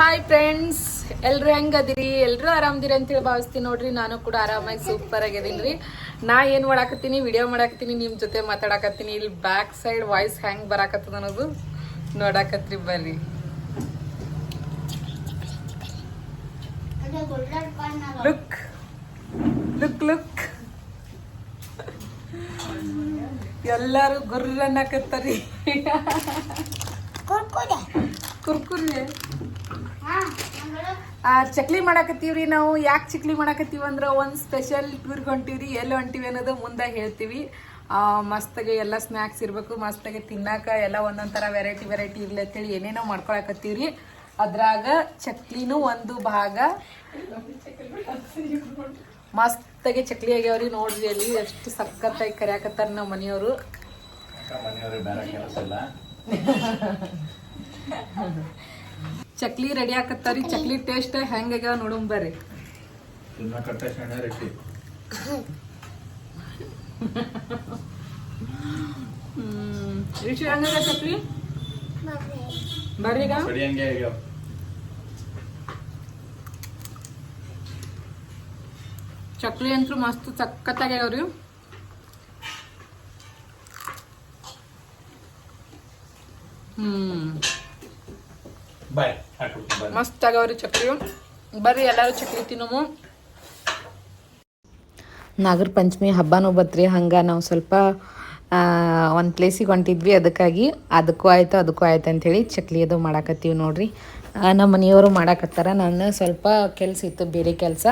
Hi friends ಎಲ್ರು ಹೆಂಗದಿರಿ? ಎಲ್ರು ಆರಾಮದಿರಿ ಅಂತೇಳಿ ಭಾವಿಸ್ತೀನಿ ನೋಡ್ರಿ. ನಾನು ಕೂಡ ಆರಾಮಾಗಿ ಸೂಪರ್ ಆಗಿದ್ದೀನಿ. ರೀ ನಾ ಏನು ಮಾಡಾಕತ್ತೀನಿ? ವಿಡಿಯೋ ಮಾಡಾಕತ್ತೀನಿ ನಿಮ್ಮ ಜೊತೆ ಮಾತಾಡಕತ್ತೀನಿ. ಇಲ್ಲಿ ಬ್ಯಾಕ್ ಸೈಡ್ ವಾಯ್ಸ್ ಹೆಂಗ್ ಬರಾಕತ್ತದ ಅನ್ನೋದು ನೋಡಾಕತ್ರಿ ಬರ್ರಿ. ಲುಕ್ ಲುಕ್ ಲುಕ್ ಎಲ್ಲಾರು ಗುರ್ರನ್ನಕತ್ತರಿ ಕುರ್ಕುರಿ. ಆ ಚಕ್ಲಿ ಮಾಡಾಕತ್ತೀವ್ರಿ ನಾವು. ಯಾಕೆ ಚಕ್ಲಿ ಮಾಡಾಕತ್ತೀವಿ ಅಂದ್ರೆ ಒಂದು ಸ್ಪೆಷಲ್ ಟೂರ್ಗೆ ಹೊಂಟೀವ್ರಿ ಎಲ್ಲಿ ಹೊಂಟೀವಿ ಅನ್ನೋದು ಮುಂದೆ ಹೇಳ್ತೀವಿ. ಮಸ್ತಾಗೆ ಎಲ್ಲ ಸ್ನ್ಯಾಕ್ಸ್ ಇರಬೇಕು ಮಸ್ತಾಗೆ ತಿನ್ನಾಕ ಎಲ್ಲ ಒಂದೊಂದು ಥರ ವೆರೈಟಿ ವೆರೈಟಿ ಇರ್ಲಿ ಅಂತೇಳಿ ಏನೇನೋ ಮಾಡ್ಕೊಳಕತ್ತೀವ್ರಿ. ಅದ್ರಾಗ ಚಕ್ಲಿನೂ ಒಂದು ಭಾಗ. ಮಸ್ತಾಗೆ ಚಕ್ಲಿ ಆಗ್ಯಾವ್ರಿ ನೋಡ್ರಿ ಅಲ್ಲಿ ಎಷ್ಟು ಸಖತ್ತಾಗಿ ಕರ್ಯಾಕತ್ತಾರ ನಮ್ಮ ಮನೆಯವರು ಮನೆಯವ್ರಿಗೆ ಬೇರೆ ಕೆಲಸ ಇಲ್ಲ ಚಕ್ಲಿ ರೆಡಿ ಆಕತ್ತಾರಿ ಚಕ್ಲಿ ಟೇಸ್ಟ್ ಹೆಂಗಾಗ್ಯಾವ ನೋಡೋಣ ಬರ್ರಿ. ರಿಷಿ ಹಂಗಾಗ ಚಕ್ಲಿ? ಬರ್ರಿ ಈಗ. ಚಕ್ಲಿ ಅಂತೂ ಮಸ್ತ್ ಸಕ್ಕತ್ತಾಗ್ಯಾವ್ರಿ ಹ್ಮ್. ಬಾಯ್ ಮಸ್ತ್ ಆಗವ್ರಿ ಚಕ್ಲಿ ಬರ್ರಿ ಎಲ್ಲಾರು ಚಕ್ರಿ ತಿನ್ನೋಮು. ನಾಗರ ಪಂಚಮಿ ಹಬ್ಬನೂ ಬತ್ರಿ ಹಂಗೆ ನಾವು ಸ್ವಲ್ಪ ಒಂದು ಪ್ಲೇಸಿಗೆ ಹೊಂಟಿದ್ವಿ ಅದಕ್ಕಾಗಿ ಅದಕ್ಕೂ ಆಯ್ತು ಅದಕ್ಕೂ ಆಯ್ತು ಅಂಥೇಳಿ ಚಕ್ಲಿ ಅದು ಮಾಡಾಕತ್ತೀವಿ ನೋಡ್ರಿ. ನಮ್ಮ ಮನೆಯವರು ಮಾಡಾಕತ್ತಾರ ನಾನು ಸ್ವಲ್ಪ ಕೆಲಸ ಇತ್ತು ಬೇರೆ ಕೆಲಸ.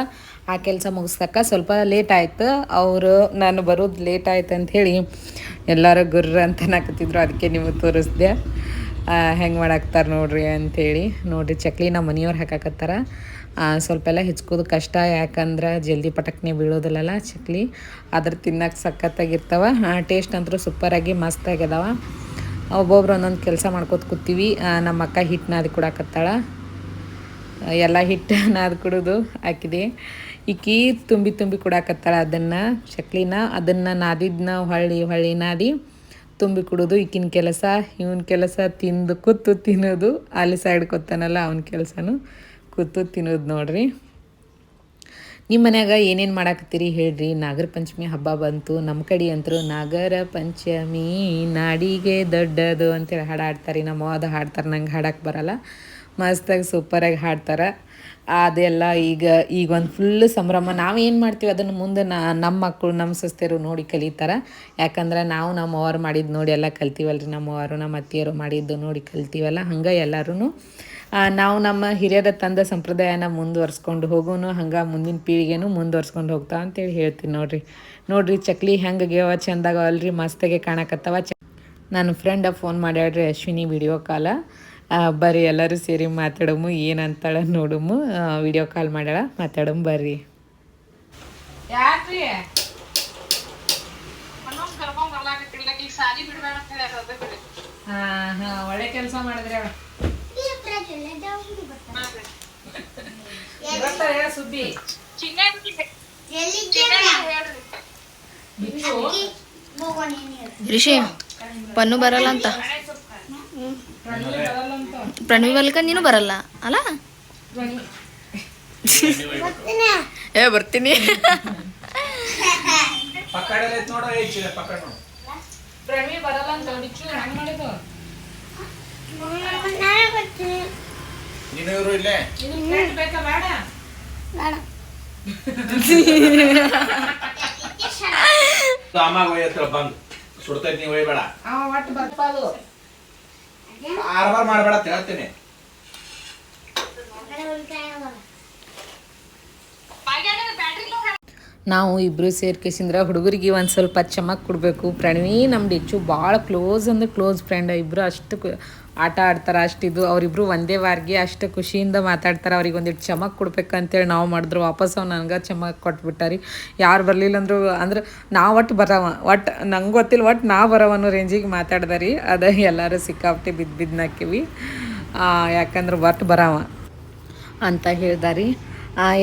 ಆ ಕೆಲಸ ಮುಗಿಸ್ದಕ್ಕ ಸ್ವಲ್ಪ ಲೇಟ್ ಆಯ್ತು ಅವರು ನಾನು ಬರೋದು ಲೇಟ್ ಆಯ್ತು ಅಂಥೇಳಿ ಎಲ್ಲರೂ ಗುರ್ರ ಅಂತ ನಾಕತ್ತಿದ್ರು ಅದಕ್ಕೆ ನಿಮಗೆ ತೋರಿಸ್ದೆ. ಹೆಂಗೆ ಮಾಡಾಕ್ತಾರ ನೋಡ್ರಿ ಅಂಥೇಳಿ ನೋಡ್ರಿ, ಚಕ್ಲಿ ನಮ್ಮ ಮನೆಯವ್ರು ಹಾಕಾಕತ್ತಾರ. ಸ್ವಲ್ಪ ಎಲ್ಲ ಹೆಚ್ಕೋದು ಕಷ್ಟ. ಯಾಕಂದ್ರೆ ಜಲ್ದಿ ಪಟಕ್ನೆ ಬೀಳೋದಿಲ್ಲಲ್ಲ ಚಕ್ಲಿ. ಅದ್ರ ತಿನ್ನಕ್ಕೆ ಸಖತ್ತಾಗಿರ್ತಾವ. ಟೇಸ್ಟ್ ಅಂತೂ ಸೂಪರಾಗಿ ಮಸ್ತ್ ಆಗ್ಯದವ. ಒಬ್ಬೊಬ್ರು ಒಂದೊಂದು ಕೆಲಸ ಮಾಡ್ಕೋತ ಕೂತೀವಿ. ನಮ್ಮ ಅಕ್ಕ ಹಿಟ್ಟು ನಾದಿ ಕೊಡಾಕತ್ತಾಳ. ಎಲ್ಲ ಹಿಟ್ಟು ನಾದಿ ಕುಡಿದು ಹಾಕಿದೆ ಈಕಿ ತುಂಬಿ ತುಂಬಿ ಕೊಡಾಕತ್ತಾಳ ಅದನ್ನು, ಚಕ್ಲಿನ. ಅದನ್ನು ನಾದಿದ್ನ ಹೊಳ್ಳಿ ಹೊಳ್ಳಿ ನಾದಿ ತುಂಬಿ ಕುಡೋದು, ಈಕಿನ ಕೆಲಸ, ಇವನ ಕೆಲಸ ತಿಂದು ಕೂತು ತಿನ್ನೋದು, ಅಲ್ಲಿ ಸೈಡ್ ಕೊತ್ತಾನಲ್ಲ ಅವನ ಕೆಲಸನೂ ಕೂತು ತಿನ್ನೋದು ನೋಡ್ರಿ. ನಿಮ್ಮ ಮನ್ಯಾಗ ಏನೇನು ಮಾಡಾಕತ್ತೀರಿ ಹೇಳ್ರಿ. ನಾಗರ ಪಂಚಮಿ ಹಬ್ಬ ಬಂತು ನಮ್ಮ ಕಡೆ ಅಂತರು ನಾಗರ ಪಂಚಮಿ ನಾಡಿಗೆ ದೊಡ್ಡದು ಅಂತೇಳಿ ಹಾಡು ಹಾಡ್ತಾರೆ. ನಮ್ಮ ಅದು ಹಾಡ್ತಾರೆ, ನಂಗೆ ಹಾಡಕ್ಕೆ ಬರಲ್ಲ. ಮಸ್ತಾಗಿ ಸೂಪರಾಗಿ ಹಾಡ್ತಾರೆ. ಅದೆಲ್ಲ ಈಗ ಈಗ ಒಂದು ಫುಲ್ ಸಂಭ್ರಮ. ನಾವೇನು ಮಾಡ್ತೀವಿ ಅದನ್ನು ಮುಂದೆ ನಮ್ಮ ಮಕ್ಕಳು ನಮ್ಮ ಸಸ್ತೆಯರು ನೋಡಿ ಕಲಿತಾರೆ. ಯಾಕಂದ್ರೆ ನಾವು ನಮ್ಮ ಅವ್ರು ಮಾಡಿದ್ದು ನೋಡಿ ಎಲ್ಲ ಕಲ್ತೀವಲ್ರಿ. ನಮ್ಮ ಅವರು ನಮ್ಮ ಅತ್ತಿಯರು ಮಾಡಿದ್ದು ನೋಡಿ ಕಲ್ತೀವಲ್ಲ. ಹಂಗೆ ಎಲ್ಲರೂ ನಾವು ನಮ್ಮ ಹಿರಿಯರ ತಂದ ಸಂಪ್ರದಾಯನ ಮುಂದುವರ್ಸ್ಕೊಂಡು ಹೋಗೋನು, ಹಂಗೆ ಮುಂದಿನ ಪೀಳಿಗೆನೂ ಮುಂದುವರ್ಸ್ಕೊಂಡು ಹೋಗ್ತಾ ಅಂತೇಳಿ ಹೇಳ್ತೀನಿ ನೋಡ್ರಿ. ನೋಡ್ರಿ, ಚಕ್ಲಿ ಹೆಂಗೆ ಗೇವ ಚಂದಾಗ ಅಲ್ರಿ ಮಸ್ತಾಗೆ ಕಾಣಕತ್ತವ. ಚ ನನ್ನ ಫ್ರೆಂಡ ಫೋನ್ ಮಾಡ್ಯಾಡ್ರಿ ಅಶ್ವಿನಿ ವಿಡಿಯೋ ಕಾಲ ಬರ್ರಿ ಎಲ್ಲರೂ ಸೇರಿ ಮಾತಾಡಮು ಏನಂತಾಳ ನೋಡಮು. ವಿಡಿಯೋ ಕಾಲ್ ಮಾಡ್ಯಾಳ ಮಾತಾಡಮ್ ಬರ್ರಿ. ಒಳ್ಳೆ ಕೆಲಸ ಮಾಡಿದ್ರೆ ರಿಷಿ ಪನ್ನು ಬರಲ್ಲ ಅಂತ. ಪ್ರಣವಿ ಬಲ್ಕ ನೀನು ಬರಲ್ಲ ಅಲ್ಲ? ಏ ಬರ್ತೀನಿ. ಬಂದ್. ಸುಡ್ತೈತಿ ನೀವು ಒಯ್ಬೇಡ ಆರ್ಬಾರ್ ಮಾಡಬೇಡ ಹೇಳ್ತೀನಿ. ನಾವು ಇಬ್ಬರು ಸೇರ್ಕೇಸಿಂದ್ರ ಹುಡುಗರಿಗೆ ಒಂದು ಸ್ವಲ್ಪ ಚಮಕ್ ಕೊಡಬೇಕು. ಪ್ರಣವಿ ನಮ್ಮ ಡಿಚ್ಚು ಭಾಳ ಕ್ಲೋಸ್ ಅಂದ್ರೆ ಕ್ಲೋಸ್ ಫ್ರೆಂಡ್ ಇಬ್ಬರು ಅಷ್ಟು ಆಟ ಆಡ್ತಾರೆ ಅಷ್ಟಿದು. ಅವರಿಬ್ರು ಒಂದೇ ವಾರ್ಗೆ ಅಷ್ಟು ಖುಷಿಯಿಂದ ಮಾತಾಡ್ತಾರೆ. ಅವ್ರಿಗೆ ಒಂದಿಟ್ಟು ಚಮಕ್ ಕೊಡ್ಬೇಕಂತೇಳಿ ನಾವು ಮಾಡಿದ್ರು. ವಾಪಸ್ ಅವ್ನು ನನಗೆ ಚಮಕ್ ಕೊಟ್ಬಿಟ್ಟಾರಿ. ಯಾರು ಬರಲಿಲ್ಲ ಅಂದ್ರು ಅಂದ್ರೆ ನಾ ಒಟ್ಟು ಬರವ. ಒಟ್ಟು ನಂಗೆ ಗೊತ್ತಿಲ್ಲ ಒಟ್ಟು ನಾ ಬರವ ಅನ್ನೋ ರೇಂಜಿಗೆ ಮಾತಾಡ್ದಾರಿ. ಅದ ಎಲ್ಲರೂ ಸಿಕ್ಕಾಪಟ್ಟೆ ಬಿದ್ದು ಬಿದ್ದು ನಾಕಿವಿ ಯಾಕಂದ್ರೆ ಒಟ್ಟು ಬರವ ಅಂತ ಹೇಳ್ದಾರಿ.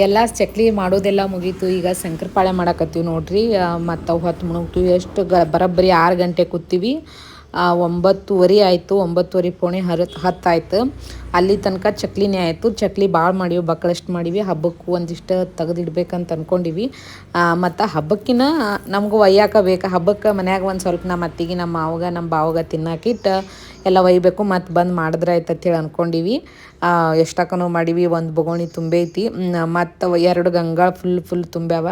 ಎಲ್ಲ ಚಕ್ಲಿ ಮಾಡೋದೆಲ್ಲ ಮುಗೀತು. ಈಗ ಶಂಕರಪಾಳೆ ಮಾಡಕತ್ತೀವಿ ನೋಡ್ರಿ. ಮತ್ತು ಹೊತ್ತು ಮುಣಗ್ತೀವಿ. ಎಷ್ಟು ಗ, ಬರೋಬ್ಬರಿ ಆರು ಗಂಟೆ ಕೂತೀವಿ. ಒಂಬತ್ತುವರೆ ಆಯಿತು, ಒಂಬತ್ತುವರೆ ಪೋಣೆ ಹರ, ಹತ್ತಾಯ್ತು. ಅಲ್ಲಿ ತನಕ ಚಕ್ಲಿನೇ ಆಯಿತು ಚಕ್ಲಿ ಭಾಳ ಮಾಡೀವಿ ಬಕ್ಕಳಷ್ಟು ಮಾಡೀವಿ, ಹಬ್ಬಕ್ಕೂ ಒಂದಿಷ್ಟು ತೆಗೆದಿಡ್ಬೇಕಂತ ಅಂದ್ಕೊಂಡಿವಿ ಮತ್ತು ಹಬ್ಬಕ್ಕಿನ ನಮ್ಗೆ ಒಯ್ಯಾಕ ಬೇಕು. ಹಬ್ಬಕ್ಕೆ ಮನ್ಯಾಗ ಒಂದು ಸ್ವಲ್ಪ ನಮ್ಮ ಅತ್ತಿಗೆ ನಮ್ಮ ಮಾವಗ ನಮ್ಮ ಬಾವಗ ತಿನ್ನಾಕಿಟ್ಟು ಎಲ್ಲ ಒಯ್ಬೇಕು ಮತ್ತು ಬಂದು ಮಾಡಿದ್ರೆ ಆಯ್ತು ಅಂತೇಳಿ ಅಂದ್ಕೊಂಡಿವಿ ಎಷ್ಟಕ್ಕನೂ ಮಾಡೀವಿ, ಒಂದು ಬೊಗೋಣಿ ತುಂಬೈತಿ. ಮತ್ತು ಎರಡು ಗಂಗಾಳ ಫುಲ್ ಫುಲ್ ತುಂಬ್ಯಾವ.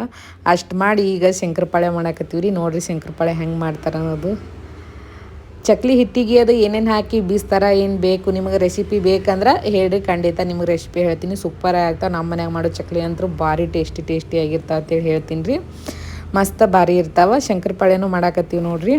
ಅಷ್ಟು ಮಾಡಿ ಈಗ ಶಂಕರಪಾಳೆ ಮಾಡಾಕತ್ತೀವಿ ರೀ ನೋಡಿರಿ ಶಂಕರಪಾಳೆ ಹೆಂಗೆ ಮಾಡ್ತಾರೆ ಅನ್ನೋದು. ಚಕ್ಲಿ ಹಿಟ್ಟಿಗೆ ಅದು ಏನೇನು ಹಾಕಿ ಬೀಸ್ತಾರ, ಏನು ಬೇಕು, ನಿಮಗೆ ರೆಸಿಪಿ ಬೇಕಂದ್ರೆ ಹೇಳಿ ಖಂಡಿತ ನಿಮಗೆ ರೆಸಿಪಿ ಹೇಳ್ತೀನಿ. ಸೂಪರ್ ಆಗ್ತಾವೆ. ನಮ್ಮ ಮನ್ಯಾಗ ಮಾಡೋ ಚಕ್ಲಿ ಅಂತೂ ಭಾರಿ ಟೇಸ್ಟಿ ಟೇಸ್ಟಿ ಆಗಿರ್ತಾವೆ ಅಂತೇಳಿ ಹೇಳ್ತೀನಿ ರೀ. ಮಸ್ತ್ ಭಾರಿ ಇರ್ತಾವೆ. ಶಂಕರಪಾಳೆನೂ ಮಾಡಾಕತ್ತೀವಿ ನೋಡ್ರಿ.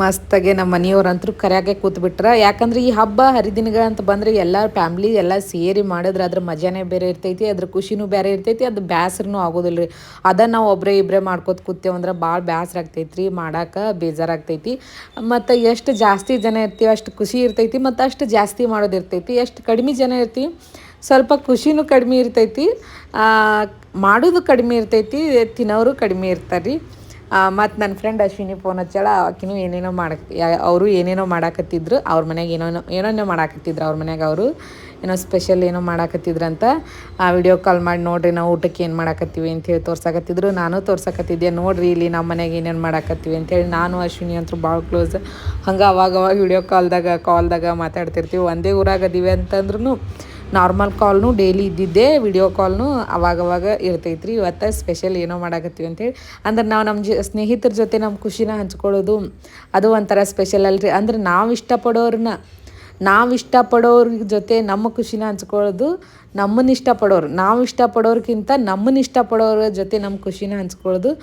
ಮಸ್ತಾಗೆ ನಮ್ಮ ಮನೆಯವ್ರಂತರೂ ಕರ್ಯಾಗೆ ಕೂತ್ಬಿಟ್ರೆ. ಯಾಕಂದ್ರೆ ಈ ಹಬ್ಬ ಹರಿದಿನಗಳಂತ ಬಂದರೆ ಎಲ್ಲ ಫ್ಯಾಮ್ಲಿ ಎಲ್ಲ ಸೇರಿ ಮಾಡಿದ್ರೆ ಅದ್ರ ಮಜಾನೇ ಬೇರೆ ಇರ್ತೈತಿ, ಅದ್ರ ಖುಷಿನೂ ಬೇರೆ ಇರ್ತೈತಿ, ಅದು ಬ್ಯಾಸ್ರನೂ ಆಗೋದಿಲ್ಲ ರೀ ಅದ ನಾವು ಒಬ್ಬರೇ ಇಬ್ಬರೇ ಮಾಡ್ಕೊತ ಕೂತೇವಂದ್ರೆ ಭಾಳ ಬ್ಯಾಸ್ರ ಆಗ್ತೈತಿ ರೀ ಮಾಡಾಕ ಬೇಜಾರಾಗ್ತೈತಿ ಮತ್ತು ಎಷ್ಟು ಜಾಸ್ತಿ ಜನ ಇರ್ತೀವಿ, ಅಷ್ಟು ಖುಷಿ ಇರ್ತೈತಿ, ಮತ್ತು ಅಷ್ಟು ಜಾಸ್ತಿ ಮಾಡೋದಿರ್ತೈತಿ ಎಷ್ಟು ಕಡಿಮೆ ಜನ ಇರ್ತೀವಿ, ಸ್ವಲ್ಪ ಖುಷಿನೂ ಕಡಿಮೆ ಇರ್ತೈತಿ. ಮಾಡೋದು ಕಡಿಮೆ ಇರ್ತೈತಿ, ತಿನ್ನೋರು ಕಡಿಮೆ ಇರ್ತಾರೆ ರೀ ಮತ್ತು ನನ್ನ ಫ್ರೆಂಡ್ ಅಶ್ವಿನಿ ಫೋನ್ ಹಚ್ಚಾಳ, ಆಕಿನೂ ಏನೇನೋ ಮಾಡಕ್ ಅವರು ಏನೇನೋ ಮಾಡಾಕತ್ತಿದ್ರು, ಅವ್ರ ಮನೆಗೆ ಏನೇನೋ ಏನೇನೋ ಮಾಡಾಕತ್ತಿದ್ರು, ಅವ್ರ ಮನ್ಯಾಗ ಅವರು ಏನೋ ಸ್ಪೆಷಲ್ ಏನೋ ಮಾಡಾಕತ್ತಿದ್ರಂತ ಆ ವಿಡಿಯೋ ಕಾಲ್ ಮಾಡಿ, ನೋಡ್ರಿ ನಾವು ಊಟಕ್ಕೆ ಏನು ಮಾಡಾಕತ್ತೀವಿ? ಅಂತೇಳಿ ತೋರ್ಸಾಕತ್ತಿದ್ರು. ನಾನು ತೋರ್ಸಾಕತ್ತಿದ್ದೆ, ನೋಡ್ರಿ ಇಲ್ಲಿ ನಮ್ಮ ಮನೆಯಾಗ ಏನೇನು ಮಾಡಾಕತ್ತೀವಿ? ಅಂತೇಳಿ ನಾನು ಅಶ್ವಿನಿ ಅಂತೂ ಭಾಳ ಕ್ಲೋಸ್ ಹಂಗೆ ಅವಾಗ ಅವಾಗ ವಿಡಿಯೋ ಕಾಲ್ದಾಗ ಕಾಲ್ದಾಗ ಮಾತಾಡ್ತಿರ್ತೀವಿ. ಒಂದೇ ಊರಾಗ ಅದೀವಿ ಅಂತಂದ್ರೂ ನಾರ್ಮಲ್ ಕಾಲ್ನು ಡೈಲಿ ಇದ್ದಿದ್ದೇ ವಿಡಿಯೋ ಕಾಲ್ನು ಅವಾಗವಾಗ ಇರ್ತೈತ್ರಿ. ಇವತ್ತು ಸ್ಪೆಷಲ್ ಏನೋ ಮಾಡಾಕತ್ತೀವಿ ಅಂತೇಳಿ. ಅಂದ್ರೆ ನಾವು ನಮ್ಮ ಜ, ಸ್ನೇಹಿತರ ಜೊತೆ ನಮ್ಮ ಖುಷಿನ ಹಂಚ್ಕೊಳ್ಳೋದು ಅದು ಒಂಥರ ಸ್ಪೆಷಲ್ ಅಲ್ರಿ. ಅಂದ್ರೆ ನಾವು ಇಷ್ಟಪಡೋರನ್ನ ನಾವು ಇಷ್ಟಪಡೋರ ಜೊತೆ ನಮ್ಮ ಖುಷಿನ ಹಂಚ್ಕೊಳ್ಳೋದು ನಮ್ಮನ್ನ ಇಷ್ಟಪಡೋರು. ನಾವು ಇಷ್ಟಪಡೋರ್ಕಿಂತ ನಮ್ಮನ್ನ ಇಷ್ಟಪಡೋರ ಜೊತೆ ನಮ್ಮ ಖುಷಿನ ಹಂಚ್ಕೊಳ್ಳೋದು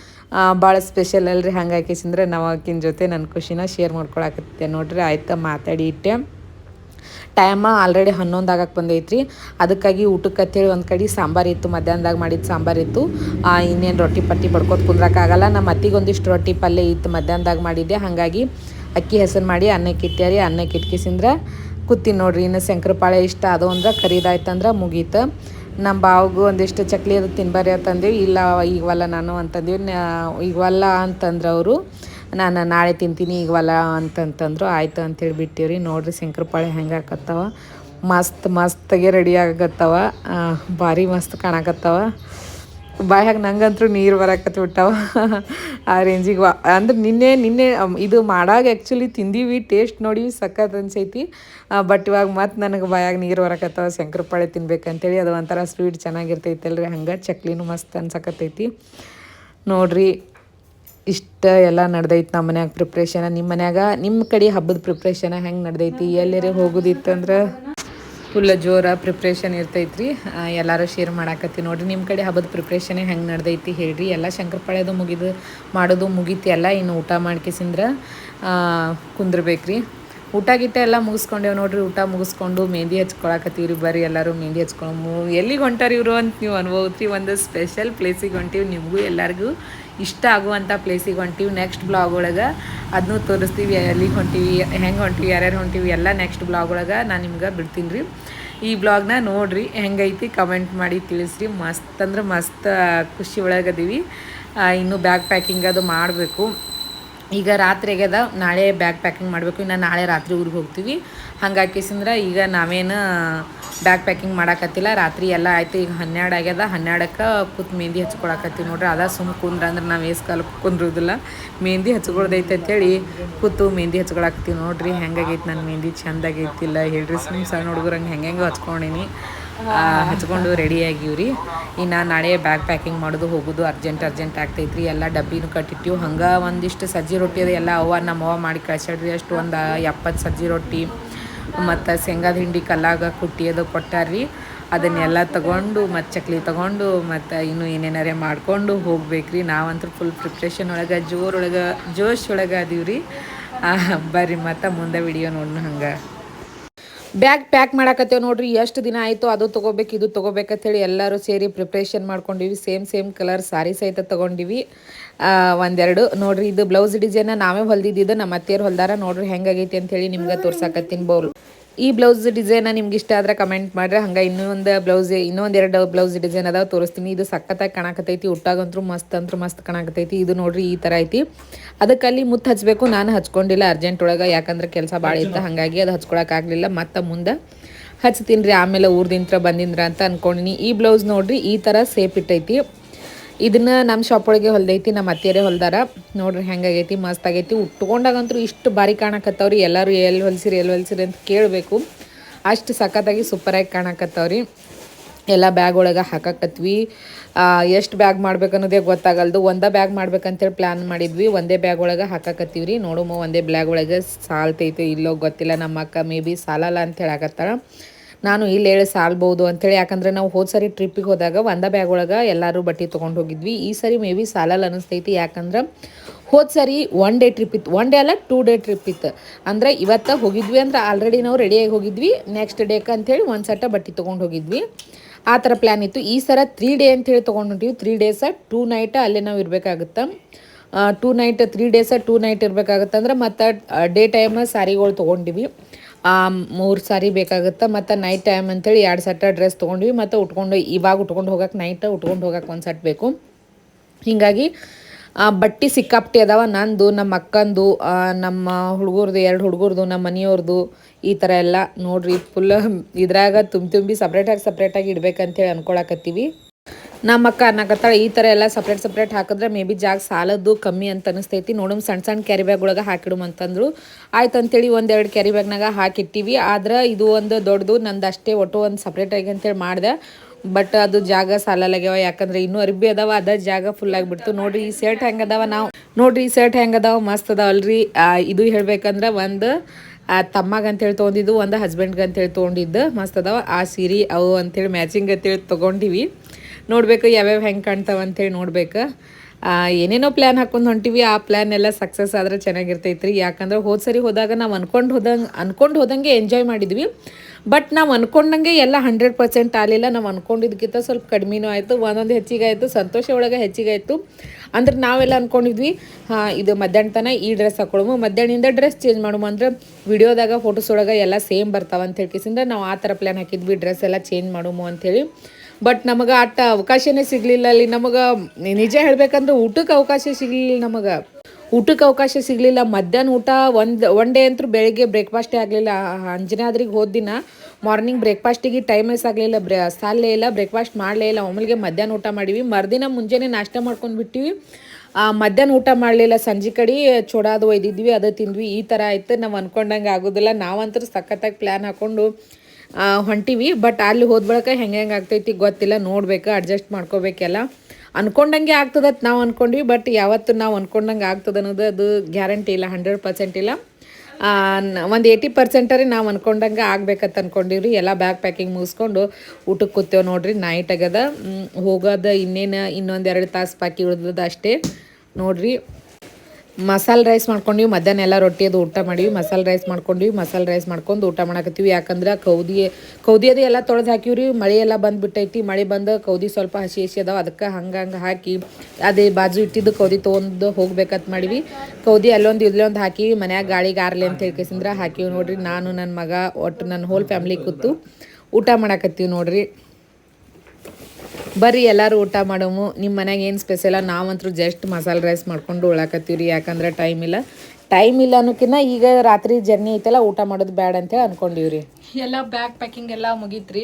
ಭಾಳ ಸ್ಪೆಷಲ್ ಅಲ್ರಿ. ಹಾಗಾಗಿ ನಾವು ಆಕಿನ ಜೊತೆ ನನ್ನ ಖುಷಿನ ಶೇರ್ ಮಾಡ್ಕೊಳಕತ್ತೆ ನೋಡ್ರಿ. ಆಯ್ತಾ ಮಾತಾಡಿ ಇಟ್ಟೆ. ಟೈಮ ಆಲ್ರೆಡಿ ಹನ್ನೊಂದು ಆಗಕ್ಕೆ ಬಂದೈತ್ರಿ. ಅದಕ್ಕಾಗಿ ಊಟಕ್ಕೆ ಅಂತೇಳಿ ಒಂದು ಕಡೆ ಸಾಂಬಾರು ಇತ್ತು, ಮಧ್ಯಾಹ್ನದಾಗ ಮಾಡಿದ ಸಾಂಬಾರು ಇತ್ತು. ಇನ್ನೇನು ರೊಟ್ಟಿ ಪಟ್ಟಿ ಬಡ್ಕೋತ ಕುಂದ್ರಕ್ಕಾಗಲ್ಲ ನಮ್ಮ ಅತ್ತಿಗೆ ಒಂದಿಷ್ಟು ರೊಟ್ಟಿ ಪಲ್ಯ ಇತ್ತು, ಮಧ್ಯಾಹ್ನದಾಗ ಮಾಡಿದ್ದೆ. ಹಾಗಾಗಿ ಅಕ್ಕಿ ಹೆಸರು ಮಾಡಿ ಅನ್ನಕ್ಕೆ ಇಟ್ಟ್ಯಾರಿ ಅನ್ನಕ್ಕೆ ಇಟ್ಕಿಸಿಂದ್ರೆ ಕುತ್ತಿ ನೋಡ್ರಿ, ಇನ್ನು ಶಂಕರಪಾಳೆ ಇಷ್ಟ ಅದು ಅಂದ್ರೆ ಖರೀದಾಯ್ತಂದ್ರೆ ಮುಗೀತು. ನಮ್ಮ ಬಾವಿಗೂ ಒಂದಿಷ್ಟು ಚಕ್ಲಿ ಅದು ತಿನ್ಬಾರಿ ಅಂತಂದೇವಿ. ಇಲ್ಲ ಈಗವಲ್ಲ ನಾನು ಅಂತಂದೇವಿ. ಈಗವಲ್ಲ ಅಂತಂದ್ರೆ ಅವರು ನಾನು ನಾಳೆ ತಿಂತೀನಿ ಈಗವಲ್ಲ ಅಂತಂತಂದ್ರು, ಆಯ್ತು ಅಂತೇಳಿ ಬಿಟ್ಟಿವ್ರಿ, ನೋಡ್ರಿ ಶಂಕರಪಾಳೆ ಹೆಂಗೆ ಆಕತ್ತವ ಮಸ್ತ್, ಮಸ್ತಾಗೆ ರೆಡಿ ಆಗತ್ತವ. ಭಾರಿ ಮಸ್ತ್ ಕಾಣಕತ್ತವ. ಬಾಯಾಗ ನಂಗಂತೂ ನೀರು ಬರಕತ್ ಬಿಟ್ಟಾವ. ಆ ರೇಂಜಿಗೆ ವಾ, ಅಂದ್ರೆ ನಿನ್ನೆ ನಿನ್ನೆ ಇದು ಮಾಡಾಗ ಆ್ಯಕ್ಚುಲಿ ತಿಂದೀವಿ ಟೇಸ್ಟ್ ನೋಡಿವಿ, ಸಖತ್ ಅನ್ಸೈತಿ. ಬಟ್ ಇವಾಗ ಮತ್ತೆ ನನಗೆ ಬಾಯಾಗ ನೀರು ಬರಕತ್ತವ ಶಂಕರಪಾಳೆ ತಿನ್ಬೇಕಂತೇಳಿ, ಅದು ಒಂಥರ ಸ್ವೀಟ್ ಚೆನ್ನಾಗಿರ್ತೈತಲ್ರಿ, ಹಂಗೆ ಚಕ್ಲಿನೂ ಮಸ್ತ್ ಅನ್ಸಕತ್ತೈತಿ. ನೋಡ್ರಿ ಇಷ್ಟ ಎಲ್ಲ ನಡ್ದೈತಿ ನಮ್ಮ ಮನ್ಯಾಗ ಪ್ರಿಪ್ರೇಷನ್ ನಿಮ್ಮ ಮನ್ಯಾಗ ನಿಮ್ಮ ಕಡೆ ಹಬ್ಬದ ಪ್ರಿಪ್ರೇಷನ್ ಹೆಂಗೆ ನಡ್ದೈತಿ? ಎಲ್ಲರೇ ಹೋಗೋದಿತ್ತಂದ್ರೆ ಫುಲ್ ಜೋರ ಪ್ರಿಪ್ರೇಷನ್ ಇರ್ತೈತ್ರಿ. ಎಲ್ಲರೂ ಶೇರ್ ಮಾಡಾಕತ್ತಿ ನೋಡ್ರಿ. ನಿಮ್ಮ ಕಡೆ ಹಬ್ಬದ ಪ್ರಿಪ್ರೇಷನ್ ಹೆಂಗೆ ನಡ್ದೈತಿ ಹೇಳ್ರಿ. ಎಲ್ಲ ಶಂಕರಪಾಳೆದು ಮುಗಿದು, ಮಾಡೋದು ಮುಗೀತಿ ಎಲ್ಲ ಇನ್ನು ಊಟ ಮಾಡ್ಕಿಸಿಂದ್ರೆ ಕುಂದ್ರಬೇಕ್ರಿ. ಊಟ ಗೀಟ ಎಲ್ಲ ಮುಗಿಸ್ಕೊಂಡೇವು ನೋಡ್ರಿ. ಊಟ ಮುಗಿಸ್ಕೊಂಡು ಮೆಹಂದಿ ಹಚ್ಕೊಳಕತ್ತೀವಿ ರೀ ಬರ್ರಿ ಎಲ್ಲರೂ ಮೆಹಂದಿ ಹಚ್ಕೊಂಡು ಎಲ್ಲಿಗೆ ಹೊಂಟಾರಿ ಇವರು ಅಂತ ನೀವು ಅನ್ಬೋತ್ರಿ ಒಂದು ಸ್ಪೆಷಲ್ ಪ್ಲೇಸಿಗೆ ಹೊಂಟೀವಿ ನಿಮಗೂ ಎಲ್ಲರಿಗೂ. ಇಷ್ಟ ಆಗುವಂಥ ಪ್ಲೇಸಿಗೆ ಹೊಂಟೀವಿ. ನೆಕ್ಸ್ಟ್ ಬ್ಲಾಗ್ ಒಳಗೆ ಅದನ್ನೂ ತೋರಿಸ್ತೀವಿ ಎಲ್ಲಿಗೆ ಹೊಂಟೀವಿ, ಹೆಂಗೆ ಹೊಂಟೀವಿ, ಯಾರ್ಯಾರು ಹೊಂಟೀವಿ, ಎಲ್ಲ ನೆಕ್ಸ್ಟ್ ಬ್ಲಾಗ್ ಒಳಗೆ ನಾನು ನಿಮ್ಗೆ ಬಿಡ್ತೀನಿ ರೀ ಈ ಬ್ಲಾಗ್ನ ನೋಡಿರಿ, ಹೆಂಗೈತಿ ಕಮೆಂಟ್ ಮಾಡಿ ತಿಳಿಸ್ರಿ. ಮಸ್ತ್ ಅಂದ್ರೆ ಮಸ್ತ್ ಖುಷಿ ಒಳಗದೀವಿ. ಇನ್ನೂ ಬ್ಯಾಗ್ ಪ್ಯಾಕಿಂಗ್ ಅದು ಮಾಡಬೇಕು. ಈಗ ರಾತ್ರಿ ನಾಳೆ ಬ್ಯಾಗ್ ಪ್ಯಾಕಿಂಗ್ ಮಾಡಬೇಕು. ಇನ್ನು ನಾಳೆ ರಾತ್ರಿ ಊರಿಗೆ ಹೋಗ್ತೀವಿ. ಹಂಗಾಕಿಸಂದ್ರೆ ಈಗ ನಾವೇನು ಬ್ಯಾಗ್ ಪ್ಯಾಕಿಂಗ್ ಮಾಡಾಕತ್ತಿಲ್ಲ. ರಾತ್ರಿ ಎಲ್ಲ ಆಯ್ತು, ಈಗ ಹನ್ನೆರಡು ಆಗ್ಯದ. ಹನ್ನೆರಡಕ್ಕೆ ಕೂತ್ ಮೆಹಂದಿ ಹಚ್ಕೊಳಕತ್ತೀವಿ ನೋಡ್ರಿ. ಅದ ಸುಮ್ ಕುಂದ್ರ ಅಂದ್ರೆ ನಾವು ಏಸ್ ಕಾಲ ಕುಂದ್ರುದಿಲ್ಲ. ಮೆಹಂದಿ ಹಚ್ಕೊಳ್ದೈತೆ ಅಂತೇಳಿ ಕೂತು ಮೆಹಂದಿ ಹಚ್ಕೊಳಕತ್ತೀವಿ ನೋಡ್ರಿ. ಹೆಂಗಾಗೈತಿ ನನ್ನ ಮೆಹಂದಿ ಚಂದ ಆಗೈತಿಲ್ಲ ಹೇಳ್ರಿ ಸುಮ್ಮನೆ ಸಣ್ಣ ಹುಡುಗರಂಗೆ ಹೆಂಗೆ ಹೆಂಗೆ ಹಚ್ಕೊಂಡೀನಿ. ಹಚ್ಕೊಂಡು ರೆಡಿ ಆಗಿವ್ರಿ. ಇನ್ನು ನಾಳೆ ಬ್ಯಾಗ್ ಪ್ಯಾಕಿಂಗ್ ಮಾಡೋದು ಹೋಗೋದು ಅರ್ಜೆಂಟ್ ಅರ್ಜೆಂಟ್ ಆಗ್ತೈತ್ರಿ. ಎಲ್ಲ ಡಬ್ಬಿನೂ ಕಟ್ಟಿಟ್ಟಿವು. ಹಂಗೆ ಒಂದಿಷ್ಟು ಸಜ್ಜಿ ರೊಟ್ಟಿ ಅದು ಎಲ್ಲ ಅವ್ವ, ನಮ್ಮವ್ವ ಮಾಡಿ ಕಳ್ಸ್ಯಾಡ್ರಿ ಅಷ್ಟು ಒಂದು ಎಪ್ಪತ್ತು ಸಜ್ಜಿ ರೊಟ್ಟಿ. ಮತ್ತು ಶೇಂಗಾದ ಹಿಂಡಿ ಕಲ್ಲಾಗ ಕುಟ್ಟಿ ಅದು ಕೊಟ್ಟಾರ್ರಿ. ಅದನ್ನೆಲ್ಲ ತಗೊಂಡು ಮತ್ತು ಚಕ್ಲಿ ತಗೊಂಡು ಮತ್ತು ಇನ್ನೂ ಏನೇನಾರೇ ಮಾಡ್ಕೊಂಡು ಹೋಗ್ಬೇಕ್ರಿ. ನಾವಂತೂ ಫುಲ್ ಪ್ರಿಪ್ರೇಷನ್ ಒಳಗೆ ಜೋರೊಳಗೆ ಜೋಶ್ ಒಳಗೆ ಅದೀವಿ ರೀ ಬರ್ರಿ ಮತ್ತು ಮುಂದೆ ವಿಡಿಯೋ ನೋಡೋಣ ಹಂಗೆ. ಬ್ಯಾಗ್ ಪ್ಯಾಕ್ ಮಾಡಾಕತ್ತೇವೆ ನೋಡ್ರಿ, ಎಷ್ಟು ದಿನ ಆಯಿತು ಅದು ತೊಗೋಬೇಕು, ಇದು ತೊಗೋಬೇಕಂತೇಳಿ ಎಲ್ಲರೂ ಸೇರಿ ಪ್ರಿಪ್ರೇಷನ್ ಮಾಡ್ಕೊಂಡಿವಿ. ಸೇಮ್ ಸೇಮ್ ಕಲರ್ ಸಾರಿ ಸಹಿತ ತೊಗೊಂಡಿವಿ. ಒಂದೆರಡು. ನೋಡ್ರಿ, ಇದು ಬ್ಲೌಸ್ ಡಿಸೈನ ನಾವೇ ಹೊಲ್ದಿದ್ದು ನಮ್ಮ ಅತ್ತೆಯರು ಹೊಲ್ದಾರ ನೋಡ್ರಿ ಹೆಂಗಾಗೈತಿ ಹೇಳಿ ನಿಮ್ಗೆ ತೋರ್ಸಾಕತ್ತೀನಿ ಬೌಲ್ ಈ ಬ್ಲೌಸ್ ಡಿಸೈನ ನಿಮ್ಗೆ ಇಷ್ಟ ಆದ್ರೆ ಕಮೆಂಟ್ ಮಾಡ್ರಿ. ಹಂಗೆ ಇನ್ನೊಂದು ಬ್ಲೌಸ್ ಇನ್ನೊಂದು ಎರಡು ಬ್ಲೌಸ್ ಡಿಸೈನ್ ಅದಾವ, ತೋರಿಸ್ತೀನಿ. ಇದು ಸಖತ್ತಾಗಿ ಕಾಣಕತ್ತೈತಿ ಒಟ್ಟಾಗಂತೂ ಮಸ್ತ್ ಅಂತೂ ಮಸ್ತ್ ಕಾಣಕತ್ತೈತಿ. ಇದು ನೋಡ್ರಿ ಈ ಥರ ಐತಿ. ಅದಕ್ಕೆ ಅಲ್ಲಿ ಮುತ್ತು ಹಚ್ಬೇಕು, ನಾನು ಹಚ್ಕೊಂಡಿಲ್ಲ ಅರ್ಜೆಂಟ್ ಒಳಗೆ, ಯಾಕಂದ್ರೆ ಕೆಲಸ ಭಾಳ ಇತ್ತು, ಹಾಗಾಗಿ ಅದು ಹಚ್ಕೊಳಕ್ಕಾಗಲಿಲ್ಲ ಮತ್ತೆ ಮುಂದೆ ಹಚ್ತೀನಿ ರೀ ಆಮೇಲೆ ಊರ್ದಿಂತ್ರ ಬಂದಿಂದ್ರ ಅಂತ ಅನ್ಕೊಂಡಿನಿ. ಈ ಬ್ಲೌಸ್ ನೋಡ್ರಿ, ಈ ಥರ ಸೇಪ್ ಇಟ್ಟೈತಿ. ಇದನ್ನ ನಮ್ಮ ಶಾಪ್ ಒಳಗೆ ಹೊಲ್ದೈತಿ ನಮ್ಮ ಅತ್ತಿಯರೇ ಹೊಲ್ದಾರ. ನೋಡ್ರಿ ಹೆಂಗಾಗೈತಿ ಮಸ್ತ್ ಆಗೈತಿ ಉಟ್ಕೊಂಡಾಗಂತೂ ಇಷ್ಟು ಬಾರಿ ಕಾಣಕತ್ತವ್ರಿ. ಎಲ್ಲರೂ ಎಲ್ಲಿ ಹೊಲ್ಸಿರಿ ಎಲ್ಲಿ ಹೊಲ್ಸಿರಿ ಅಂತ ಕೇಳಬೇಕು. ಅಷ್ಟು ಸಖತ್ತಾಗಿ ಸೂಪರಾಗಿ ಕಾಣಕತ್ತವ್ರಿ. ಎಲ್ಲ ಬ್ಯಾಗ್ ಒಳಗೆ ಹಾಕಕತ್ವಿ. ಎಷ್ಟು ಬ್ಯಾಗ್ ಮಾಡ್ಬೇಕು ಅನ್ನೋದೇ ಗೊತ್ತಾಗಲ್ದು. ಒಂದೇ ಬ್ಯಾಗ್ ಮಾಡ್ಬೇಕಂತೇಳಿ ಪ್ಲ್ಯಾನ್ ಮಾಡಿದ್ವಿ. ಒಂದೇ ಬ್ಯಾಗ್ ಒಳಗೆ ಹಾಕಕತ್ತೀವಿ ರೀ ನೋಡುಮ, ಒಂದೇ ಬ್ಯಾಗ್ ಒಳಗೆ ಸಾಲ್ತೈತೆ ಇಲ್ಲೋ ಗೊತ್ತಿಲ್ಲ. ನಮ್ಮ ಅಕ್ಕ ಮೇ ಬಿ ಸಾಲಲ್ಲ ಅಂತ ಹೇಳಕತ್ತಾಳ. ನಾನು ಇಲ್ಲಿ ಹೇಳಿ ಸಾಲ್ಬೋದು ಅಂತೇಳಿ. ಯಾಕಂದ್ರೆ ನಾವು ಹೋದ ಸರಿ ಟ್ರಿಪ್ಪಿಗೆ ಹೋದಾಗ ಒಂದ ಬ್ಯಾಗ್ ಒಳಗೆ ಎಲ್ಲರೂ ಬಟ್ಟೆ ತೊಗೊಂಡು ಹೋಗಿದ್ವಿ. ಈ ಸರಿ ಮೇ ಬಿ ಸಾಲಲ್ಲಿ ಅನಿಸ್ತೈತಿ. ಯಾಕಂದ್ರೆ ಹೋದ ಸರಿ ಒನ್ ಡೇ ಟ್ರಿಪ್ ಇತ್ತು. ಒನ್ ಡೇ ಅಲ್ಲ ಟೂ ಡೇ ಟ್ರಿಪ್ ಇತ್ತು. ಅಂದ್ರೆ ಇವತ್ತು ಹೋಗಿದ್ವಿ ಅಂದ್ರೆ ಆಲ್ರೆಡಿ ನಾವು ರೆಡಿಯಾಗಿ ಹೋಗಿದ್ವಿ. ನೆಕ್ಸ್ಟ್ ಡೇಕ್ ಅಂತೇಳಿ ಒಂದು ಸಟ ಬಟ್ಟೆ ತೊಗೊಂಡು ಹೋಗಿದ್ವಿ. ಆ ಥರ ಪ್ಲ್ಯಾನ್ ಇತ್ತು. ಈ ಸರ ತ್ರೀ ಡೇ ಅಂತೇಳಿ ತೊಗೊಂಡು ಹೊಂಟಿವಿ ತ್ರೀ ಡೇಸ ಟೂ ನೈಟ್ ಅಲ್ಲೇ ನಾವು ಇರಬೇಕಾಗುತ್ತೆ. Two night three days two night ಇರಬೇಕಾಗುತ್ತೆ ಅಂದ್ರೆ ಮತ್ತು ಡೇ ಟೈಮ್ ಸ್ಯಾರಿಗಳು ತೊಗೊಂಡಿವಿ. ಮೂರು ಸಾರಿ ಬೇಕಾಗುತ್ತೆ, ಮತ್ತು ನೈಟ್ ಟೈಮ್ ಅಂತೇಳಿ ಎರಡು ಸೆಟ್ ಡ್ರೆಸ್ ತೊಗೊಂಡ್ವಿ, ಮತ್ತು ಉಟ್ಕೊಂಡು ಇವಾಗ ಉಟ್ಕೊಂಡು ಹೋಗಕ್ಕೆ ನೈಟ್ ಉಟ್ಕೊಂಡು ಹೋಗಕ್ಕೆ ಒಂದು ಸೆಟ್ ಬೇಕು. ಹೀಗಾಗಿ ಬಟ್ಟೆ ಸಿಕ್ಕಾಪಟ್ಟಿ ಅದಾವ, ನಂದು, ನಮ್ಮ ಅಕ್ಕಂದು ನಮ್ಮ ಹುಡುಗರ್ದು, ಎರಡು ಹುಡುಗರ್ದು, ನಮ್ಮ ಮನೆಯವ್ರದ್ದು ಈ ಥರ ಎಲ್ಲ ನೋಡ್ರಿ ಫುಲ್ ಇದ್ರಾಗ ತುಂಬಿ ತುಂಬಿ ಸಪ್ರೇಟಾಗಿ ಸಪ್ರೇಟಾಗಿ ಇಡ್ಬೇಕಂತೇಳಿ ಅನ್ಕೊಳಕತ್ತೀವಿ. ನಮ್ಮ ಅಕ್ಕ ಈ ಥರ ಎಲ್ಲ ಸಪ್ರೇಟ್ ಸಪ್ರೇಟ್ ಹಾಕಿದ್ರೆ ಮೇ ಬಿ ಜಾಗ ಸಾಲದ್ದು ಕಮ್ಮಿ ಅಂತ ಅನಿಸ್ತೈತಿ. ನೋಡಮ್ ಸಣ್ಣ ಸಣ್ಣ ಕ್ಯಾರಿ ಬ್ಯಾಗ್ ಒಳಗೆ ಹಾಕಿಡುಮ್ ಅಂತಂದ್ರು. ಆಯ್ತು ಅಂತೇಳಿ ಒಂದೆರಡು ಕ್ಯಾರಿ ಬ್ಯಾಗ್ನಾಗ ಹಾಕಿಟ್ಟಿವಿ. ಆದ್ರೆ ಇದು ಒಂದು ದೊಡ್ಡದು, ನಂದು ಅಷ್ಟೇ ಒಟ್ಟು ಒಂದು ಸಪ್ರೇಟಾಗಿ ಅಂತೇಳಿ ಮಾಡಿದೆ. ಬಟ್ ಅದು ಜಾಗ ಸಾಲಲ್ಲಾಗ್ಯಾವ ಯಾಕಂದ್ರೆ ಇನ್ನೂ ಅರ್ಬಿ ಅದಾವ, ಅದ ಜಾಗ ಫುಲ್ ಆಗಿಬಿಡ್ತು. ನೋಡ್ರಿ, ಈ ಶರ್ಟ್ ಹೆಂಗೆ ಅದಾವ ನಾವು. ನೋಡ್ರಿ, ಈ ಶರ್ಟ್ ಹೆಂಗೆ ಅದಾವ, ಮಸ್ತ್ ಅದಾವಲ್ರಿ. ಇದು ಹೇಳ್ಬೇಕಂದ್ರೆ ಒಂದು ತಮ್ಮಗ ಅಂತೇಳಿ ತೊಗೊಂಡಿದ್ದು, ಒಂದು ಹಸ್ಬೆಂಡ್ಗೆ ಅಂತೇಳಿ ತೊಗೊಂಡಿದ್ದು ಮಸ್ತ್ ಅದಾವ. ಆ ಸೀರೆ ಅವು ಅಂತೇಳಿ ಮ್ಯಾಚಿಂಗ್ ಅಂತೇಳಿ ತೊಗೊಂಡಿವಿ. ನೋಡ್ಬೇಕು ಯಾವ್ಯಾವ ಹೆಂಗೆ ಕಾಣ್ತಾವ ಅಂತೇಳಿ ನೋಡ್ಬೇಕು. ಏನೇನೋ ಪ್ಲ್ಯಾನ್ ಹಾಕೊಂಡು ಹೊಂಟಿವಿ, ಆ ಪ್ಲ್ಯಾನ್ ಎಲ್ಲ ಸಕ್ಸಸ್ ಆದ್ರೆ ಚೆನ್ನಾಗಿರ್ತೈತ್ರಿ. ಯಾಕಂದ್ರೆ ಹೋದ ಸರಿ ಹೋದಾಗ ನಾವು ಅನ್ಕೊಂಡು ಹೋದಂಗೆ ಅನ್ಕೊಂಡು ಹೋದಂಗೆ ಎಂಜಾಯ್ ಮಾಡಿದ್ವಿ. ಬಟ್ ನಾವು ಅನ್ಕೊಂಡಂಗೆ ಎಲ್ಲ ಹಂಡ್ರೆಡ್ ಪರ್ಸೆಂಟ್ ಆಗಲಿಲ್ಲ. ನಾವು ಅನ್ಕೊಂಡಿದ್ದಕ್ಕಿಂತ ಸ್ವಲ್ಪ ಕಡಿಮೆನೂ ಆಯಿತು, ಒಂದೊಂದು ಹೆಚ್ಚಿಗೆ ಆಯಿತು, ಸಂತೋಷ ಒಳಗೆ ಹೆಚ್ಚಿಗೆ ಆಯಿತು. ಅಂದ್ರೆ ನಾವೆಲ್ಲ ಅನ್ಕೊಂಡಿದ್ವಿ, ಹಾಂ, ಇದು ಮಧ್ಯಾಹ್ನ ತನಕ ಈ ಡ್ರೆಸ್ ಹಾಕೊಳ್ಳುವ ಮಧ್ಯಾಹ್ನದಿಂದ ಡ್ರೆಸ್ ಚೇಂಜ್ ಮಾಡುವ ಅಂದ್ರೆ ವಿಡಿಯೋದಾಗ ಫೋಟೋಸ್ ಒಳಗೆ ಎಲ್ಲ ಸೇಮ್ ಬರ್ತಾವಂತ ಹೇಳ್ಕಿಸಿಂದ ನಾವು ಆ ಥರ ಪ್ಲ್ಯಾನ್ ಹಾಕಿದ್ವಿ ಡ್ರೆಸ್ ಎಲ್ಲ ಚೇಂಜ್ ಮಾಡುಮು ಅಂಥೇಳಿ ಬಟ್ ನಮಗೆ ಅಟ್ಟ ಅವಕಾಶನೇ ಸಿಗಲಿಲ್ಲ ಅಲ್ಲಿ. ನಮಗೆ ನಿಜ ಹೇಳ್ಬೇಕಂದ್ರೆ ಊಟಕ್ಕೆ ಅವಕಾಶ ಸಿಗಲಿಲ್ಲ ನಮಗೆ. ಊಟಕ್ಕೆ ಅವಕಾಶ ಸಿಗಲಿಲ್ಲ. ಮಧ್ಯಾಹ್ನ ಊಟ ಒಂದು ಒನ್ ಡೇ ಅಂತೂ ಬೆಳಿಗ್ಗೆ ಬ್ರೇಕ್ಫಾಸ್ಟೇ ಆಗಲಿಲ್ಲ. ಅಂಜನಾದ್ರಿಗೆ ಹೋದ ದಿನ ಮಾರ್ನಿಂಗ್ ಬ್ರೇಕ್ಫಾಸ್ಟಿಗೆ ಟೈಮ್ ಮಿಸ್ ಆಗಲಿಲ್ಲ. ಬ್ರೇ ಸಾಲೇ ಇಲ್ಲ ಬ್ರೇಕ್ಫಾಸ್ಟ್ ಮಾಡಲೇ ಇಲ್ಲ. ಒಮ್ಮಲಿಗೆ ಮಧ್ಯಾಹ್ನ ಊಟ ಮಾಡಿವಿ. ಮರುದಿನ ಮುಂಜಾನೆ ನಾಷ್ಟ ಮಾಡ್ಕೊಂಡು ಬಿಟ್ಟಿವಿ. ಮಧ್ಯಾಹ್ನ ಊಟ ಮಾಡಲಿಲ್ಲ. ಸಂಜೆ ಕಡೆ ಚೂಡಾದು ಒಯ್ದಿದ್ವಿ, ಅದು ತಿಂದ್ವಿ. ಈ ಥರ ಆಯ್ತು. ನಾವು ಅನ್ಕೊಂಡಂಗೆ ಆಗೋದಿಲ್ಲ. ನಾವಂತೂ ಸಖತ್ತಾಗಿ ಪ್ಲ್ಯಾನ್ ಹಾಕ್ಕೊಂಡು ಹೊಂಟಿವಿ. ಬಟ್ ಅಲ್ಲಿ ಹೋದ ಬಳಿಕ ಹೆಂಗೆ ಹೆಂಗೆ ಆಗ್ತೈತಿ ಗೊತ್ತಿಲ್ಲ. ನೋಡ್ಬೇಕು ಅಡ್ಜಸ್ಟ್ ಮಾಡ್ಕೋಬೇಕೆಲ್ಲ. ಅನ್ಕೊಂಡಂಗೆ ಆಗ್ತದತ್ ನಾವು ಅನ್ಕೊಂಡ್ವಿ. ಬಟ್ ಯಾವತ್ತು ನಾವು ಅಂದ್ಕೊಂಡಂಗೆ ಆಗ್ತದೆ ಅನ್ನೋದು ಅದು ಗ್ಯಾರಂಟಿ ಇಲ್ಲ ಹಂಡ್ರೆಡ್ ಪರ್ಸೆಂಟ್ ಇಲ್ಲ. ಒಂದು ಏಯ್ಟಿ ಪರ್ಸೆಂಟರಿ ನಾವು ಅಂದ್ಕೊಂಡಂಗೆ ಆಗ್ಬೇಕಂತ ಅನ್ಕೊಂಡಿವ್ರಿ. ಎಲ್ಲ ಬ್ಯಾಗ್ ಪ್ಯಾಕಿಂಗ್ ಮುಗಿಸ್ಕೊಂಡು ಊಟಕ್ಕೆ ಕೂತೇವೆ ನೋಡ್ರಿ. ನೈಟ್ ಆಗ್ಯದ ಹೋಗೋದು ಇನ್ನೇನು ಇನ್ನೊಂದು ಎರಡು ತಾಸು ಬಾಕಿ ಉಳಿದದ ಅಷ್ಟೇ. ನೋಡ್ರಿ. ಮಸಾಲೆ ರೈಸ್ ಮಾಡ್ಕೊಂಡ್ವಿ, ಮಧ್ಯಾಹ್ನ ಎಲ್ಲ ರೊಟ್ಟಿ ಅದು ಊಟ ಮಾಡಿವಿ, ಮಸಾಲೆ ರೈಸ್ ಮಾಡ್ಕೊಂಡ್ವಿ, ಮಸಾಲೆ ರೈಸ್ ಮಾಡ್ಕೊಂಡು ಊಟ ಮಾಡಕತ್ತೀವಿ. ಯಾಕಂದ್ರೆ ಕೌದಿ ಕೌದಿ ಅದು ಎಲ್ಲ ತೊಳೆದು ಹಾಕಿವ್ರಿ, ಮಳೆ ಎಲ್ಲ ಬಂದುಬಿಟ್ಟೈತಿ, ಮಳೆ ಬಂದು ಕೌದಿ ಸ್ವಲ್ಪ ಹಸಿ ಹಸಿ ಅದಾವೆ, ಅದಕ್ಕೆ ಹಂಗೆ ಹಂಗೆ ಹಾಕಿ ಅದೇ ಬಾಜು ಇಟ್ಟಿದ್ದು ಕೌದಿ ತೊಗೊಂಡು ಹೋಗ್ಬೇಕಂತ ಮಾಡಿವಿ. ಕೌದಿ ಅಲ್ಲೊಂದು ಇಲ್ಲೊಂದು ಹಾಕಿ ಮನ್ಯಾಗ ಗಾಳಿಗೆ ಆರ್ಲಿ ಅಂತ ಹೇಳ್ಕೇಸಿಂದ್ರೆ ಹಾಕಿವಿ ನೋಡ್ರಿ. ನಾನು ನನ್ನ ಮಗ ಒಟ್ಟು ನನ್ನ ಹೋಲ್ ಫ್ಯಾಮ್ಲಿ ಕೂತು ಊಟ ಮಾಡಕತ್ತೀವಿ ನೋಡ್ರಿ. ಬರ್ರಿ, ಎಲ್ಲರೂ ಊಟ ಮಾಡೋಮು. ನಿಮ್ಮ ಮನೆಗೆ ಏನು ಸ್ಪೆಷಲ ನಾವಂತರೂ ಜಸ್ಟ್ ಮಸಾಲೆ ರೈಸ್ ಮಾಡ್ಕೊಂಡು ಉಳಾಕತ್ತೀವಿ ರೀ ಯಾಕಂದ್ರೆ ಟೈಮ್ ಇಲ್ಲ. ಟೈಮ್ ಇಲ್ಲ ಅನ್ನೋಕಿನ್ನ ಈಗ ರಾತ್ರಿ ಜರ್ನಿ ಐತಲ್ಲ, ಊಟ ಮಾಡೋದು ಬ್ಯಾಡ ಅಂತೇಳಿ ಅನ್ಕೊಂಡಿವಿ ರೀ ಎಲ್ಲ ಬ್ಯಾಗ್ ಪ್ಯಾಕಿಂಗ್ ಎಲ್ಲ ಮುಗೀತ್ರಿ.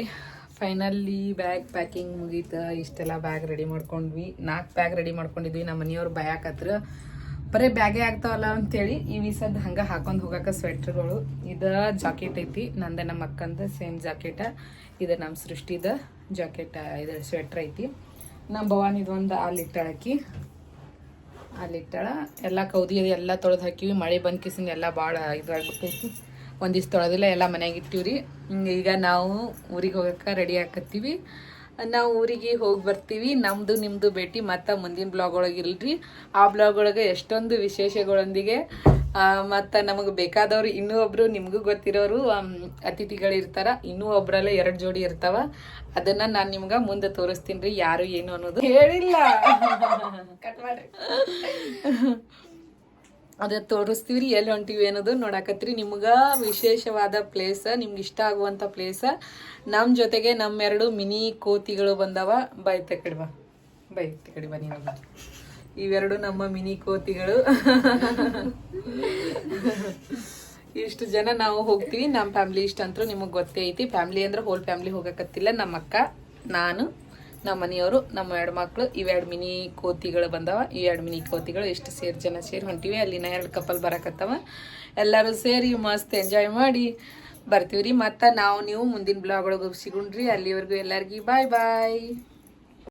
ಫೈನಲಿ ಬ್ಯಾಗ್ ಪ್ಯಾಕಿಂಗ್ ಮುಗೀತು. ಇಷ್ಟೆಲ್ಲ ಬ್ಯಾಗ್ ರೆಡಿ ಮಾಡ್ಕೊಂಡ್ವಿ. ನಾಲ್ಕು ಬ್ಯಾಗ್ ರೆಡಿ ಮಾಡ್ಕೊಂಡಿದ್ವಿ. ನಮ್ಮ ಮನೆಯವ್ರು ಭಯಾಕತ್ರ ಬರೀ ಬ್ಯಾಗೇ ಆಗ್ತಾವಲ್ಲ ಅಂತೇಳಿ ಈ ವೀಸದ್ ಹಂಗೆ ಹಾಕೊಂಡು ಹೋಗಕ್ಕೆ ಸ್ವೆಟ್ರ್ಗಳು ಇದು ಜಾಕೆಟ್ ಐತಿ. ನಂದ ನಮ್ಮ ಅಕ್ಕಂದ ಸೇಮ್ ಜಾಕೆಟ ಇದು ನಮ್ಮ ಸೃಷ್ಟಿದ. ಜಾಕೆಟ್ ಇದು ಸ್ವೆಟ್ರ್ ಐತಿ. ನಮ್ಮ ಭವಾನಿದು ಒಂದು ಅಲ್ಲಿಟ್ಟಾಳಕಿ ಅಲ್ಲಿಟ್ಟಾಳ ಎಲ್ಲ ಕೌದಿ ಎಲ್ಲ ತೊಳೆದು ಹಾಕಿವಿ. ಮಳೆ ಬಂದು ಕಿಸಿನ ಎಲ್ಲ ಭಾಳ ಇದಾಗ್ಬಿಟ್ಟೈತಿ ಒಂದಿಷ್ಟು ತೊಳೆದಿಲ್ಲ, ಎಲ್ಲ ಮನೆಯಾಗ ಇಟ್ಟಿವ್ರಿ. ಈಗ ನಾವು ಊರಿಗೆ ಹೋಗಕ್ಕೆ ರೆಡಿ ಹಾಕತ್ತೀವಿ ನಾವು ಊರಿಗೆ ಹೋಗಿ ಬರ್ತೀವಿ. ನಮ್ಮದು ನಿಮ್ಮದು ಭೇಟಿ ಮತ್ತು ಮುಂದಿನ ಬ್ಲಾಗ್ ಒಳಗೆ ಇಲ್ರಿ. ಆ ಬ್ಲಾಗ್ ಒಳಗೆ ಎಷ್ಟೊಂದು ವಿಶೇಷಗಳೊಂದಿಗೆ ಮತ್ತು ನಮಗೆ ಬೇಕಾದವರು ಇನ್ನೂ ಒಬ್ಬರು ನಿಮಗೂ ಗೊತ್ತಿರೋರು ಅತಿಥಿಗಳು ಅತಿಥಿಗಳಿರ್ತಾರ ಇನ್ನೂ ಒಬ್ಬರಲ್ಲೇ ಎರಡು ಜೋಡಿ ಇರ್ತಾವ. ಅದನ್ನು ನಾನು ನಿಮ್ಗೆ ಮುಂದೆ ತೋರಿಸ್ತೀನಿ ರೀ ಯಾರು ಏನು ಅನ್ನೋದು ಹೇಳಿಲ್ಲ. ಅದ ತೋರಿಸ್ತೀವಿ ರೀ ಎಲ್ಲಿ ಹೊಂಟಿವಿ ಅನ್ನೋದು ನೋಡಾಕತ್ರಿ. ನಿಮ್ಗೆ ವಿಶೇಷವಾದ ಪ್ಲೇಸ್ ನಿಮ್ಗೆ ಇಷ್ಟ ಆಗುವಂಥ ಪ್ಲೇಸ ನಮ್ಮ ಜೊತೆಗೆ ನಮ್ಮೆರಡು ಮಿನಿ ಕೋತಿಗಳು ಬಂದವ. ಬೈತ ಕಡಿವ ಬಾ. ಬೈತ ಕಡಿವ ಬಾ ನೀನು. ಬಾ. ಇವೆರಡು ನಮ್ಮ ಮಿನಿ ಕೋತಿಗಳು. ಇಷ್ಟು ಜನ ನಾವು ಹೋಗ್ತೀವಿ. ನಮ್ಮ ಫ್ಯಾಮ್ಲಿ ಇಷ್ಟ ಅಂತೂ ನಿಮಗೆ ಗೊತ್ತೇ ಐತಿ. ಫ್ಯಾಮ್ಲಿ ಅಂದ್ರೆ ಹೋಲ್ ಫ್ಯಾಮ್ಲಿ ಹೋಗಕತ್ತಿಲ್ಲ. ನಮ್ಮ ಅಕ್ಕ ನಾನು, ನಮ್ಮ ಮನೆಯವರು, ನಮ್ಮ ಎರಡು ಮಕ್ಕಳು ಇವೆರಡು ಮಿನಿ ಕೋತಿಗಳು ಬಂದವ. ಎರಡು ಮಿನಿ ಕೋತಿಗಳು ಎಷ್ಟು ಸೇರ್ ಜನ ಸೇರಿ ಹೊಂಟಿವಿ. ಅಲ್ಲಿನ ಎರಡು ಕಪಲ್ ಬರಕತ್ತವ. ಎಲ್ಲರೂ ಸೇರಿ ಮಸ್ತ್ ಎಂಜಾಯ್ ಮಾಡಿ ಬರ್ತೀವಿ ರೀ ಮತ್ತು ನಾವು ನೀವು ಮುಂದಿನ ಬ್ಲಾಗ್ ಒಳಗೆ ಸಿಗುಣ್ರಿ. ಅಲ್ಲಿವರೆಗೂ ಎಲ್ಲರಿಗೂ ಬಾಯ್ ಬಾಯ್